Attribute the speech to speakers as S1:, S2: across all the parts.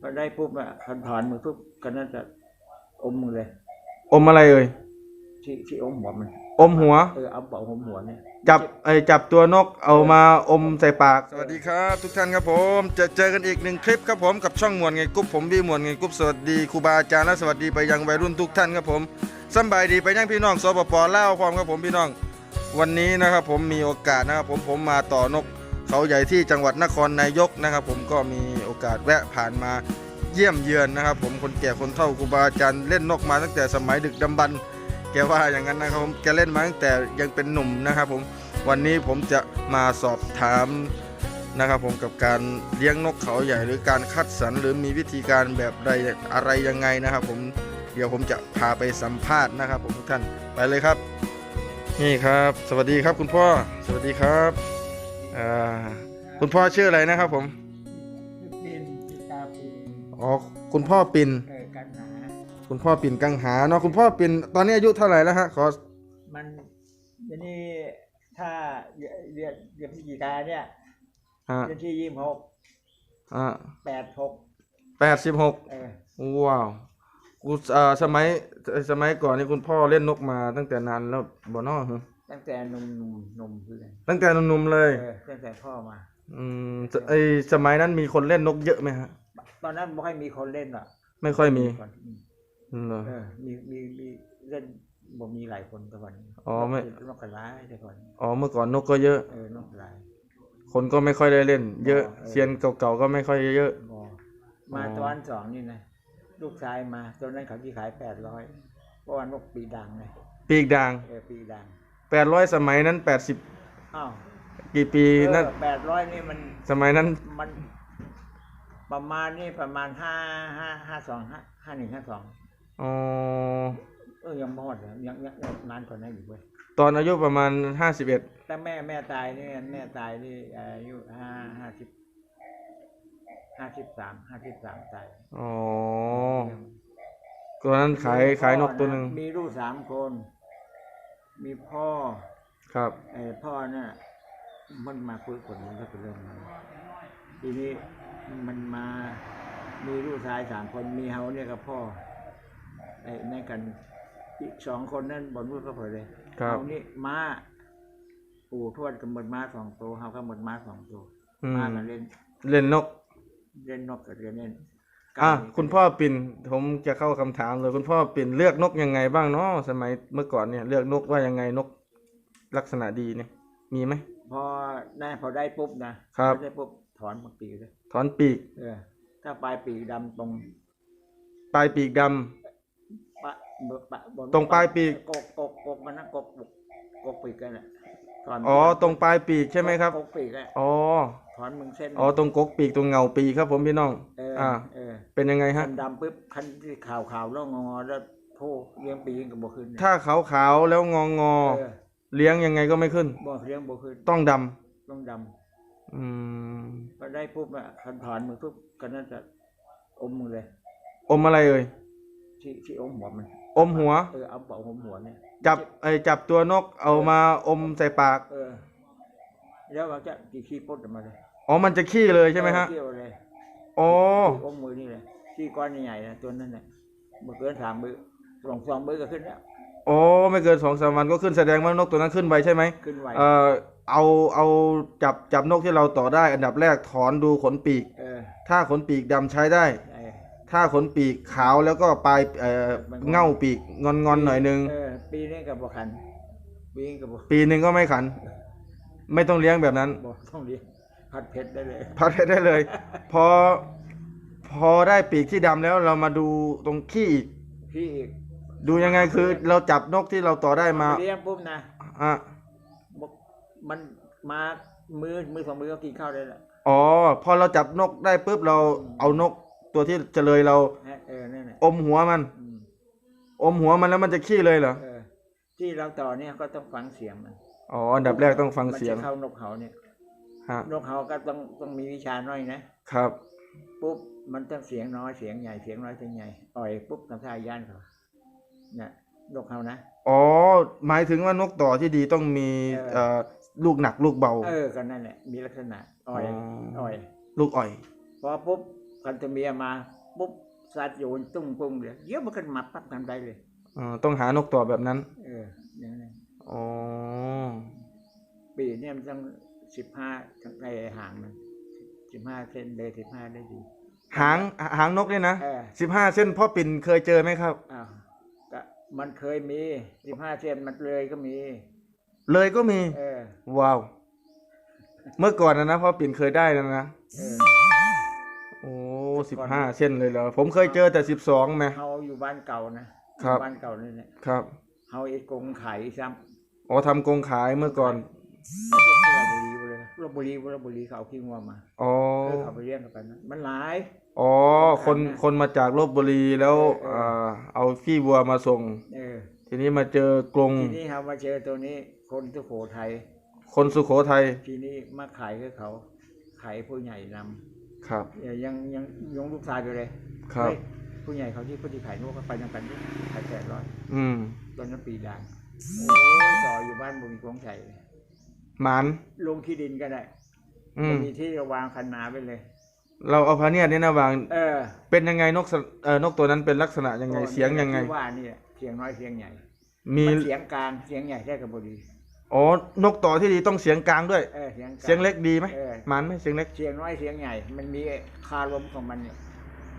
S1: พอได้ปุ๊บอะคันถอนมือปุ๊บก็น่าจะอมมือเลย
S2: อมอะไรเอ่ย
S1: ที่ที่อมหัวมัน
S2: อมหัว
S1: เออเอาเป่าหัวหัวเนี่ย
S2: จับไอจับตัวนกเอามาอมใส่ปาก สวัสดีครับ ทุกท่านครับผมจะเจอกันอีกหนึ่งคลิปครับผมกับช่องมวลไงกรุ๊ปผมวีมวลไงกรุ๊ปสวัสดีครูบาอาจารย์และสวัสดีไปยังวัยรุ่นทุกท่านครับผมสำบายดีไปยังพี่น้องสปปลาวพร้อมครับผมพี่น้อง วันนี้นะครับผมมีโอกาสนะครับผมผมมาต่อนกเขาใหญ่ที่จังหวัดนครนายกนะครับ ผมก็มีโอกาสแวะผ่านมาเยี่ยมเยือนนะครับ ผมคนแก่คนเฒ่าครูบาอาจารย์เล่นนกมาตั้งแต่สมัยดึกดำบรรพ์แกว่าอย่างนั้นนะครับผมแกเล่นมาตั้งแต่ยังเป็นหนุ่มนะครับ ผมวันนี้ผมจะมาสอบถามนะครับ ผมกับการเลี้ยงนกเขาใหญ่หรือการคัดสรรหรือมีวิธีการแบบใดอะไรยังไงนะครับ ผมเดี๋ยวผมจะพาไปสัมภาษณ์นะครับ ผมทุกท่านไปเลยครับ นี่ครับ สวัสดีครับคุณพ่อ สวัสดีครับคุณพ่อชื่ออะไรนะครับผม อ๋อคุณพ่อปิน
S1: เออกันหา
S2: คุณพ่อปินกังหาเนาะคุณพ่อปินตอนนี้อายุเท่าไหร่แล้วฮะขอ
S1: มันเดี๋ยวนี้ถ้าเดือนเดือนเดือนพฤศจิกาเนี่ย
S2: ฮะ
S1: เดือนที่ยี่สิบหก
S2: อ่า
S1: แปดหก
S2: แปดสิบหก
S1: เออ
S2: ว้าวกูเอ่อสมัยสมัยก่อนนี่คุณพ่อเล่นนกมาตั้งแต่นานแล้วบ่เนอฮะ
S1: ตั้งแต่หนุ่มหนุ่มหนุ่มคือกัน
S2: ตั้งแต่หนุ่มๆเลย
S1: เออตั้งแต่พ่อมา
S2: อืมสไอสมัยนั้นมีคนเล่นนกเยอะไหมฮะ
S1: ตอนนั้นไม่ค่อยมีคนเล่นหรอก
S2: ไม่ค่อยมี
S1: ก่อนอืม
S2: อืมเหรอ
S1: เออมีมีมีเล่นบ่มีหลายคนแต่ก่อน
S2: อ๋อไม่
S1: นกกระร้ายแต่ก่อน
S2: อ๋อเมื่อก่อนนกก็เยอะ
S1: เออนกกระร้าย
S2: คนก็ไม่ค่อยได้เล่น เยอะ
S1: อ๋อเออ
S2: เซียนเก่าๆก็ไม่ค่อยเยอะ
S1: บอมา
S2: อ๋อ
S1: ตอนสองนี่นะลูกชายมาตอนนั้นเขาที่ขายแปดร้อยเพราะว่านกปีดังไง
S2: ปีกด่าง
S1: เออปีดัง
S2: แปดร้อยสมัยนั้นแปดสิบ
S1: อ้าว
S2: กี่ปีนั่น
S1: แปดร้อยนี่มัน
S2: สมัยนั้น
S1: มัน ประมาณนี่ประมาณห้าห้าห้าสองห้าห้าหนึ่งห้าสอง
S2: อ๋อ
S1: เออยังมอดเหรอยังยังยังนานกว่านั้นอยู่เว้ย
S2: ตอนอายุประมาณห้าสิบเอ็ด
S1: แต่แม่แม่ตายนี่แม่ตายนี่อายุห้าห้าสิบห้าสิบสามห้าสิบสามตาย
S2: อ๋อตอนนั้นขายขายนกตัวหนึ่ง
S1: มีลูกสามคน มีพ่อ
S2: ครับ
S1: ไอ้พ่อเนี่ยมันมาคุยคนมันก็เป็นเรื่องมันทีนี้ มันมา มีลูกชายสามคนมีเฮาเนี่ยกับพ่อไอ้นั่นกันอีกสองคนนั่นบนรูปก็เผยเลย
S2: ครับ
S1: เฮานี่ม้าปู่ทวดกับหมดม้าสองตัวเฮาก็หมดม้าสองตัว
S2: อืม
S1: ม้ามาเล่น
S2: เล่นนก
S1: เล่นนกกับเล่นเล่น
S2: อะ
S1: กา
S2: คุณพ่อปิ่นผมจะเข้าคำถามเลยคุณพ่อปิ่นเลือกนกยังไงบ้างเนาะสมัยเมื่อก่อนเนี่ย เลือกนกว่ายังไงนกลักษณะดีเนี่ย มีไหม
S1: พอได้พอได้ปุ๊บนะครับ พอได้ปุ๊บถอนมาปีกเลย
S2: ถอนปีก
S1: เออ ถ้าปลายปีกดำตรง
S2: ปลายปีกดำ
S1: ปะเบอปะบน
S2: ตรงปลายปีก
S1: กกกกกมันนะกกกกกปีกกันแหละถอน
S2: อ๋อ ตรงปลายปีกใช่ไหมครับ
S1: กกปีกอะ
S2: อ๋อ
S1: ถอนมึงเส้น
S2: อ๋อ ตรงกกปีกตรงเงาปีกครับผมพี่น้อง
S1: เออ
S2: อ่า
S1: เออ
S2: เป็นยังไงฮะ
S1: คันดำปุ๊บคันที่ขาวขาวแล้วงอๆแล้วโพเลี้ยงปีกกับบ่ขึ้น
S2: ถ้าขาวขาวๆแล้วงองอ
S1: เออ
S2: เลี้ยงยังไงก็ไม่ขึ้น
S1: บ่เลี้ยงบ่ขึ้น
S2: ต้องด
S1: ต้องดำ
S2: อืมำ
S1: พอได้ปุ๊บอะคันถอนมือปุ๊บก็น่าจะอมมือเลย
S2: อมอะไรเอ่ย
S1: ที่ที่อมหัวมัน
S2: อมหัว
S1: เออเอาเป่าหัวหัวเนี่ย
S2: จับไอจับตัวนกเอามาอมใส่ปาก
S1: เออ แล้วเราจะกี่ขี้ปดออกมาเลย
S2: อ๋อมันจะขี้เลยใช่ไหมฮะ
S1: เกี่ยวเลย
S2: อ๋อ
S1: อมมือนี่เลยขี้ก้อนใหญ่ๆนะตัวนั้นน่ะเมื่อเกินสามมือสองสองมือก็ขึ้นแล้ว
S2: อ๋อไม่เกินสองสามวันก็ขึ้นแสดงว่านกตัวนั้นขึ้นไปใช่ไหม
S1: ขึ้นไว
S2: เอ่อ เอาเอาจับจับนกที่เราต่อได้ อันดับแรกถอนดูขนปีก
S1: เออ
S2: ถ้าขนปีกดำใช้ได้
S1: ไอ้
S2: ถ้าขนปีกขาวแล้วก็ปลายเอ่อ
S1: มัน
S2: เง่าปีกงอนงอนๆหน่อยนึง
S1: เออปีนี้กับบขันปีนี้กับบ
S2: ปีหนึ่งก็ไม่ขัน ไม่ต้องเลี้ยงแบบนั้น
S1: บต้องเรียนพัดเพชรได้เลย
S2: พัดให้ได้เลย พอพอได้ปีกที่ดำแล้วเรามาดูตรงขี้อีก
S1: พี่อีก
S2: ดูยังไงคือ เราจับนกที่เราต่อได้มา
S1: เลี้ยงปุ๊บนะ
S2: อะ
S1: บอก มันมามือมือสองมือก็กินข้าวได้ละ
S2: อ๋อ พอเราจับนกได้ปุ๊บเราเอานกตัวที่เฉลยเรา
S1: เออนั่นแหละ
S2: อมหัวมัน
S1: อืม
S2: อมหัวมันแล้วมันจะขี้เลยเหรอ
S1: เออ ที่เราต่อเนี่ยก็ต้องฟังเสียงมัน
S2: อ๋อ อันดับแรกต้องฟังเสียง
S1: มันจะเข้านกเขาเนี่ย
S2: ฮะ
S1: นกเขาก็ต้องต้องมีวิชาน้อยนะ ครับ ปุ๊บมันต้องเสียงน้อยเสียงใหญ่เสียงน้อยเสียงใหญ่อ่อยปุ๊บทำท่าย่านเขาเนี่ยนกเขานะ
S2: อ๋อ หมายถึงว่านกต่อที่ดีต้องมี
S1: เออ
S2: เอ่อ ลูกหนักลูกเบา
S1: เออก็นั่นแหละมีลักษณะอ่อย
S2: อ๋ออ่
S1: อ่อย
S2: ลูกอ่อย
S1: พอปุ๊บกันตัวเมียมาปุ๊บสัตว์โยนตุ้งปุ้งเลยเดี๋ยวมันก็มาปั๊บทันใดเลย
S2: อ๋อต้องหานกต่อแบบนั้น
S1: เอออย่างนั้น
S2: อ๋อ
S1: ปีเนี่ยมันต้องสิบห้าทั้งไกลห่างมันสิบห้าเซนเลยสิบห้าได้ดี
S2: หางหางนกเนี่ยนะ
S1: เออ
S2: สิบห้าเส้นพ่อปิ่นเคยเจอไหมครับ
S1: อ้าวก็มันเคยมีสิบห้าเซนมันเลยก็มี
S2: เลยก็มี
S1: เออ
S2: ว้าวเมื่อก่อนนะนะพ่อปิ่นเคยได้นะนะ
S1: เออ
S2: โอ้สิบห้าเส้นเลยเหรอผมเคยเจอแต่สิบสองไหม
S1: เฮาอยู่บ้านเก่านะครับ บ้านเก่านี่แหละ
S2: ครับ
S1: เฮาไอ้กงไข่ซ้ำ
S2: อ๋อทำกรงขายเมื่อก่อน
S1: แล้วพวกที่ราชบุรีไปเลยราชบุรีราชบุรีเขาเอาขี้งัวมา
S2: อ๋อ
S1: เออเขาไปเลี้ยงกันไปนะมันหลาย
S2: อ๋อคนคนมาจากลบบุรีแล้ว
S1: เออเออ
S2: อ่าเอาขี้วัวมาส่ง
S1: เออ
S2: ทีนี้มาเจอกรง
S1: ทีนี้เรามาเจอตัวนี้ คนสุโขทัย
S2: คนสุโขทัย
S1: ทีนี้มาขายให้เขา ขายผู้ใหญ่นำ
S2: ครับ
S1: เอ่อยังยังยงลูกชายไปเลย
S2: ครับ
S1: เฮ้ยผู้ใหญ่เขาที่ผู้ที่ขายนกก็ไปยังกันดิขายแปดร้อย
S2: อืม
S1: ตอนนั้นปีด่างโอ้ยต่ออยู่บ้านบุญกองไก่เลย
S2: หมาน
S1: ลงที่ดินก็ได้
S2: อืม
S1: มีที่วางคันนาไปเลย
S2: เราเอาพาเนียดนี่นะวาง
S1: เออ
S2: เป็นยังไงนกสเอ่อนกตัวนั้นเป็นลักษณะยังไงเสียงยังไง
S1: ที่ว่านี่แหละเสียงน้อยเสียงใหญ่
S2: มี
S1: มันเสียงกลางเสียงใหญ่ได้กับบดี
S2: อ๋อนกต่อที่ดีต้องเสียงกลางด้วย
S1: เออเสียงกาง
S2: เสียงเล็กดีไหม
S1: เออ
S2: หมันไหมเสียงเล็ก
S1: เสียงน้อยเสียงใหญ่ มันมีคารมของมันเนี่ย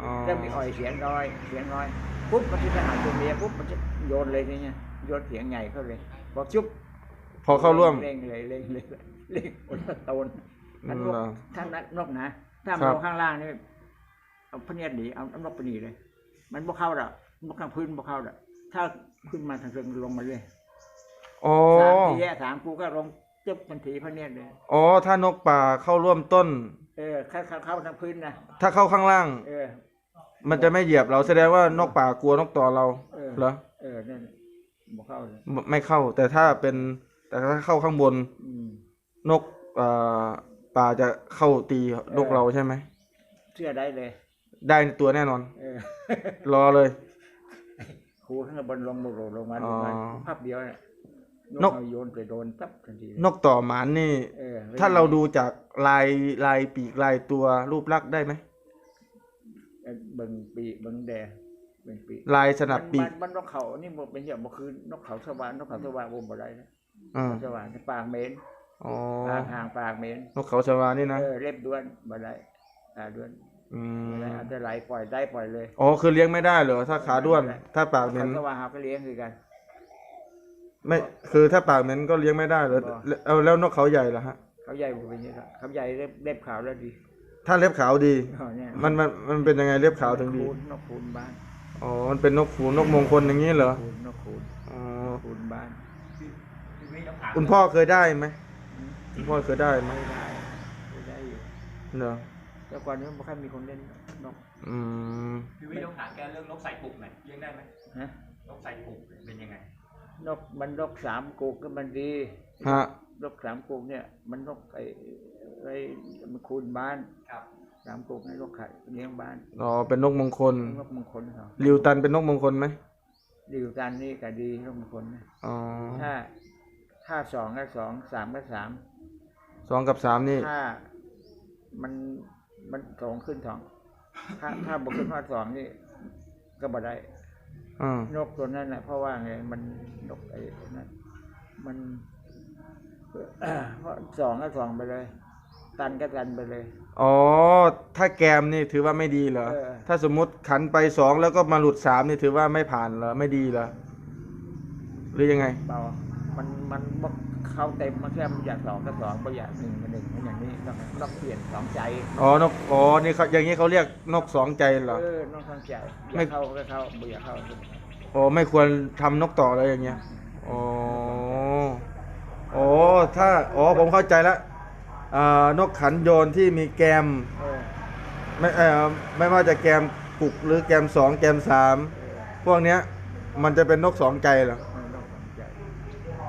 S2: อ๋อ
S1: ถ้ามีอ่อยเสียงน้อยเสียงน้อยปุ๊บมันจะไปหาตัวเมียปุ๊บมันจะโยนเลยทีเนี้ยโยนเสียงใหญ่เข้าเลยบอกจุ๊บ
S2: พอเข้าร่วม
S1: เร่งเลยเร่งเลยเร่งอุลตนถ้าน
S2: เหร
S1: ก
S2: อ
S1: ถ้านักนกนะถ้า
S2: ครั
S1: มัน
S2: บ
S1: ลงข้างล่างนี่เอาพะเนียดหนีเอาเอานกไปหนีเลย มันบ่เข้าดอกนกข้างพื้นบ่เข้าดอกถ้าขึ้นมาทางเชิงลงมาเลย
S2: อ๋อ
S1: สามทีแย่สามกูก็ลงจุ๊บทันทีพะเนียดเลย
S2: อ๋อถ้านกป่าเข้าร่วมต้น
S1: เออเข้าเข้าเข้าทางพื้นนะ
S2: ถ้าเข้าข้างล่าง
S1: เออ
S2: มันจะไม่เหยียบเราแสดงว่านกป่ากลัวนกต่อเรา
S1: เออ
S2: เหรอ
S1: เออนั่นบ่เข้าเลย
S2: ไม่ไม่เข้า แต่ถ้าเป็นแต่ถ้าเข้าข้างบน
S1: อืม
S2: นกเอ่อป่าจะเข้าตีนกเราใช่ไหม
S1: เชื่อได้เลย
S2: ได้ตัวแน่นอน
S1: เออ
S2: รอเลย
S1: ครูข้างบนลงโดดลงมาล
S2: อ๋อ
S1: งมาภาพเดียวเนี่ย
S2: น
S1: น
S2: ก
S1: กเอาโยนไปโดนปั๊บทันทีเลย
S2: นกต่อหมานนี่
S1: เออ
S2: ถ้าเราดูจากลายลายปีกลายตัวรูปลักษณ์ได้ไหม
S1: เออเบิ่งปีกเบิ่งแดงเบิ่งปีก
S2: ลายสนับปี
S1: มั
S2: ก
S1: นมันนกเขานี่บ่เป็นอย่างบ่คือนกเขาสว่างนกเขาสว่างบ่บ่ได้นะ
S2: อ่า
S1: สว่างปากเหม็น
S2: อ๋อ
S1: ปากห่างปากเหม็น
S2: นกเขาชวานี่นะ
S1: เออเล็บด้วนบ่ได้ตาด้วน
S2: อื
S1: บ่
S2: ม
S1: ได้อันตรายปล่อยได้ปล่อยเลย
S2: อ๋อคือเลี้ยงไม่ได้เหรอถ้าขาด้วน ถ้าปากเหม็
S1: เขา
S2: น
S1: สว่างเขาก็เลี้ยงคือกัน
S2: ไม่คือถ้าปากเหม็นก็เลี้ยงไม่ได้เหรอ
S1: บ่
S2: เอาแล้วนกเขาใหญ่ล่ะฮะ
S1: เขาใหญ่บ่เป็นอย่างนี้ครับเขาใหญ่เล็บเล็บขาวแล้วดี
S2: ถ้าเล็บขาวดี
S1: อ๋อเนี่ย
S2: มันมันมันเป็นยังไงเล็บขาวถึงดี
S1: คูณนกคูณบ้าน
S2: อ๋อมันเป็นนกขูนนกมงคลอย่างนี้เหรอ
S1: คูณนกคูณ
S2: อ๋อ
S1: คูณบ้าน
S2: คุณพ่อเคยได้ไหมคุณพ่อเคยได้ไหม
S1: ไม่ได้ไม่ได้อยู่
S2: เหรอ
S1: แต่ก่อนนี้ไม่ค่อยมีคนเล่นนก
S2: อืม
S3: พี่วิต้องถามแกเรื่องนกใส่ปุกหน่อยเลี้ยงได้ไหม
S1: ฮะ
S3: นกใส่ปุกเป็นยังไง
S1: นกมันนกสามกุกก็มันดี
S2: ฮะ
S1: นกสามกุกเนี่ย มันนกไอ้ไอ้มันคูณบ้าน
S3: ครับ
S1: สามกุกให้นกไข่เลี้ยงบ้าน
S2: อ๋อเป็นนกมงคล
S1: นกมงคลเขา
S2: ลิวตันเป็นนกมงคลไหม
S1: ดิวกันนี่ก็ดีนกมงคลนะ
S2: อ๋อ
S1: ถ้าถ้าสองก็สองสามก็สาม
S2: สองกับสามนี่
S1: ถ้ามันมันสองขึ้นสองถ้าถ้าบวกขึ้นมาสองนี่ก็บ่ได้
S2: อ่า น
S1: กตัวนั้นแหละเพราะว่าไงมันนกไอ้นั้น มันเอ่อเพราะสองก็สองไปเลย ตันก็ตันไปเลย
S2: อ๋อ ถ้าแกมนี่ถือว่าไม่ดีเหรอ
S1: เออ
S2: ถ้าสมมุติขันไปสองแล้วก็มาหลุดสามนี่ถือว่าไม่ผ่านเหรอ ไม่ดีเหรอ หรือยังไง
S1: เปล่ามันมันบ่ เข้าเต็มมันแค่มันอยากสองก็สองไม่อยากหนึ่งก็หนึ่งอย่างนี้ต้องต้องเปลี่ยนสองใจ
S2: อ๋อนกอ๋อนี่เขาอย่างนี้เขาเรียกนกสองใจเหรอ
S1: เออต้องสองใจอ
S2: ไม่
S1: ยากเข้าก็เข้าไม่อยากเข้าก็ไม่เข้า
S2: อ๋อไม่ควรทำนกต่ออะไรอย่างเงี้ยอ๋ออ๋อถ้าอ๋อผมเข้าใจแล้วอ่านกขันโยนที่มีแกม
S1: เออ
S2: ไม่เออไม่ว่าจะแกมกุกหรือแกมสองแกมสาม
S1: เออ
S2: พวกเนี้ยมันจะเป็นนกสองใจเหรอ
S1: เออต้องสองใจ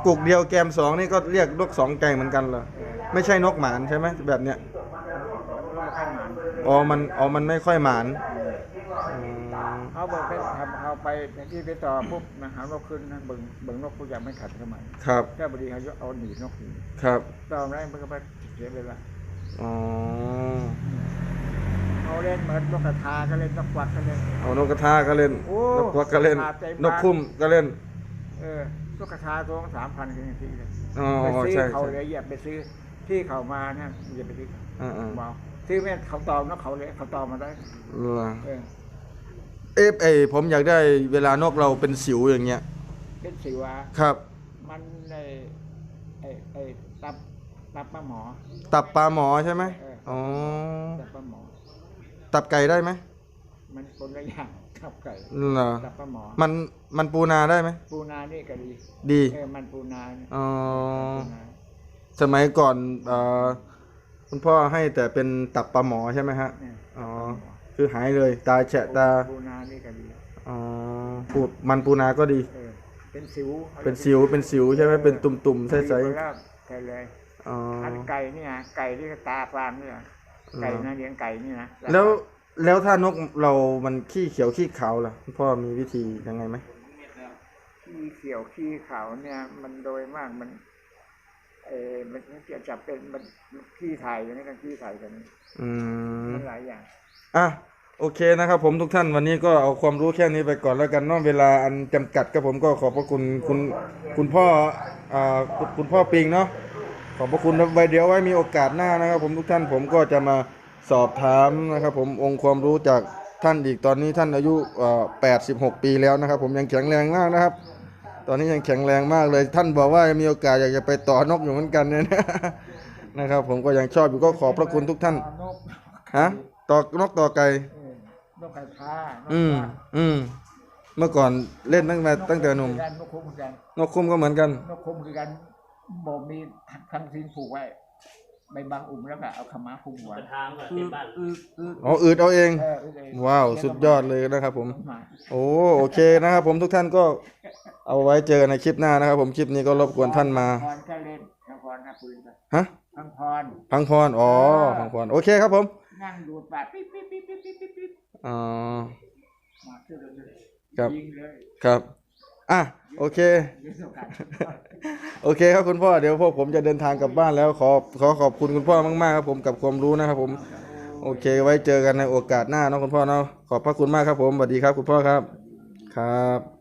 S2: กุกเดียวแกมสองนี่ก็เรียกนกสองใจเหมือนกันเหรอ
S1: เออ
S2: ไม่ใช่นกหมานใช่ไหมแบบเนี้ย
S1: ต้องข้างหมัน
S2: อ๋อมันอ๋อมันไม่ค่อยหมานอืม
S1: เอาไปไปทำเอาไปที่ไปต่อปุ๊บนะหานกขึ้นนะเบิ่งเบิ่งนกผู้ยังไม่ขัดเข้ามา
S2: ครับ
S1: แค่บดีเขาจะเอาหนีบนกหนี
S2: ครับ
S1: ต่อมาได้มันก็ไปเสียเวลา
S2: อ๋อ
S1: เอาเขาเล่นเหมือนนกกระทาก็เล่นนกกวักก็เล่น
S2: เอานกกระทาก็เล่น
S1: โอ้
S2: นกควักก็เล่น
S1: นกกระทาใจ
S2: นกคุ้มก็เล่น
S1: เออ นกกระทาตัวสามพันกันทีเลย
S2: อ๋อ
S1: ไปซื้อ
S2: ใช่
S1: เขา
S2: ใช่
S1: เลยอย่าไปซื้อที่เขามาเนี่ยอย่าไปซื้อ
S2: อ่า
S1: เบาซื้อแม่เขาตอมนกเขาเลยเขาตอมมาได้
S2: ๆเหรอ
S1: เออ
S2: เอฟเอผมอยากได้เวลานกเราเป็นสิวอย่างเงี้ย
S1: เป็นสิวะ
S2: ครับ
S1: มันไอไอไอตับตับปลาหมอ
S2: ตับปลาหมอใช่ไหม
S1: เออ
S2: อ๋อ
S1: ตับปลาหมอ
S2: ตับไก่ได้ไหม
S1: มันคนละอย่าง ตับไก่
S2: เหรอ
S1: ตับปลาหมอ
S2: มันมันปูนาได้ไหม
S1: ปูนานี่ก็ดี
S2: ดี
S1: เออมันปูนาเนี่ย
S2: อ๋อ
S1: ปูนา
S2: สมัยก่อนเอ่อคุณพ่อให้แต่เป็นตับปลาหมอใช่ไหมฮะ
S1: เนี่ย
S2: อ๋อคือหายเลย ตาแฉะตา
S1: ปูนานี่ก็ดี
S2: อ๋อปูมันปูนาก็ดี
S1: เออเป็นสิว
S2: เป็นสิวเป็นสิวใช่ไหมเป็นตุ่มๆใส
S1: ดีกว่าลาบไก่เลย
S2: ๆอ๋อ
S1: อันไก่เนี่ยไก่ที่ตาฟาร์มเนี่ยไก่นะเลี้ยงไก่นี่นะ
S2: แล้ว แล้วถ้านกเรามันขี้เขียวขี้ขาวล่ะคุณพ่อมีวิธียังไงไหม
S1: ขี้เขียวขี้ขาวเนี่ย มันโดยมากมัน เออมันจะจับเป็นมันขี้ไทยอย่างนี้กันขี้ไทยกัน
S2: อืม
S1: มันหลายอย่าง
S2: อะโอเคนะครับ ผมทุกท่านวันนี้ก็เอาความรู้แค่นี้ไปก่อนแล้วกันเนอกเวลาอันจำกัดครับผมก็ขอบพระคุณคุณคุณพ่ออ่าคุณคุณพ่อปิงเนาะขอบพระคุณไว้เดี๋ยวไว้มีโอกาสหน้านะครับ ผมทุกท่านผมก็จะมา สอบถามนะครับผมองค์ความรู้จากท่านอีกตอนนี้ท่านอายุเอ่อ86 ปีแล้วนะครับ ผมยังแข็งแรงมากนะครับ ตอนนี้ยังแข็งแรงมากเลย ท่านบอกว่ามีโอกาสอยากจะไปต่อนกอยู่เหมือนกันเนี่ยนะนะครับ ผมก็ยังชอบอยู่ก็ขอบพระคุณทุกท่าน
S1: นก
S2: ฮะต่อนกต่อไก่
S1: เออนกกระทานก
S2: อืม
S1: กวัก
S2: อืมเมื่อก่อนเล่นตั้งแต่ตั้งแต่หนุ่ม
S1: นกคุ้มเหมือนกัน
S2: นกคุ้มก็เหมือนกัน
S1: นกคุ้มคือกันบอกมีทั้งทิ้งผูกไว้ ใบบางอุ่มแล้วก็เอาขม้าคลุมหัว
S3: ทางแบบ
S1: อื
S3: เต็
S1: อ
S3: มบ้าน
S1: อืออือ
S2: อ๋ออืดเอาเอง
S1: เอออืดเอง
S2: ว้าวสุดยอดเลยนะครับ ผม
S1: มา
S2: โอ้โอเคนะครับ ผมทุกท่านก็เอาไว้เจอกันในคลิปหน้านะครับ ผมคลิปนี้ก็รบกวนท่านมา
S1: พรก็เล่นพังพรนะปืนไป
S2: ฮะ
S1: พังพร
S2: พังพรอ๋อพังพรโอเคครับผม
S1: นั่งดูดปากปิ๊บปิ๊บปิ๊บปิ๊บปิ๊บปิ๊บปิ๊บ
S2: อ๋อ
S1: มาขึ้นเลย
S2: ครับ
S1: ยิงเลย
S2: ครับอะ โอเค โอเคครับคุณพ่อเดี๋ยวพวกผมจะเดินทางกลับบ้านแล้วขอขอขอบคุณคุณพ่อมากๆครับผมกับความรู้นะครับผม โอเค ไว้เจอกันในโอกาสหน้าเนาะคุณพ่อเนาะขอบพระคุณมากครับผมสวัสดีครับคุณพ่อครับครับ